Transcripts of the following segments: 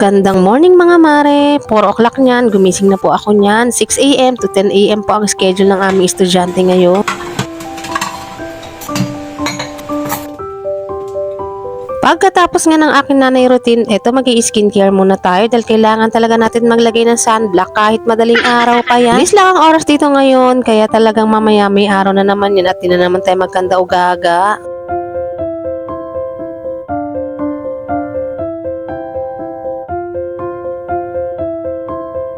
Magandang morning mga mare. 4 o'clock niyan, gumising na po ako niyan. 6 a.m. to 10 a.m. po ang schedule ng aming estudyante ngayon. Pagkatapos nga ng aking nanay routine, eto mag skincare muna tayo dahil kailangan talaga natin maglagay ng sunblock kahit madaling araw pa yan. Bilis lang ang oras dito ngayon, kaya talagang mamaya may araw na naman yan at di na naman tayo magkanda o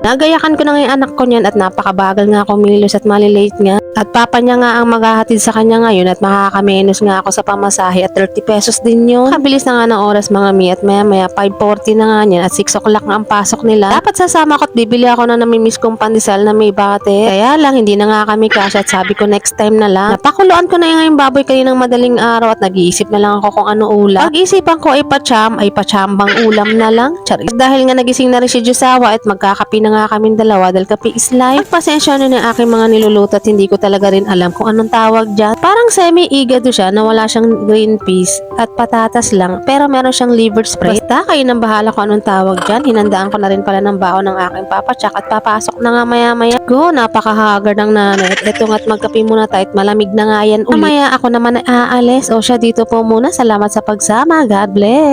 Nagayakan ko na nga anak ko niyan at napakabagal nga kumilos at malilate nga. At papa niya nga ang maghahatid sa kanya ngayon at makakamenos nga ako sa pamasahe at 30 pesos din yun. Kabilis na nga ng oras mga mi at maya maya 5.40 na nga niyan at 6 o'clock nga ang pasok nila. Dapat sasama ko at bibili ako na namimiss kong pandesal na may bate. Kaya lang hindi na nga kami kasya at sabi ko next time na lang. Napakuluan ko na nga yung baboy kaninang madaling araw at nag-iisip na lang ako kung ano ulam. Pag-isipan ko ay pacham ay pachambang ulam na lang. Charis. Dahil nga nagising na rin si Josawa at magkakapi na nga kaming dalawa dahil kape is life. Pagpasensya na ng aking mga niluluto at hindi ko talaga rin alam kung anong tawag dyan. Parang semi-igado siya na wala siyang green peas at patatas lang pero meron siyang liver spread. Basta kayo nang bahala kung anong tawag dyan. Hinandaan ko na rin pala ng baon ng aking papa tsak at papasok na nga maya maya. Go, napakahagar ng nanay. At nga't magkape muna tayo at malamig na nga yan ulit. Mamaya ako naman ay aalis. O siya dito po muna. Salamat sa pagsama. God bless.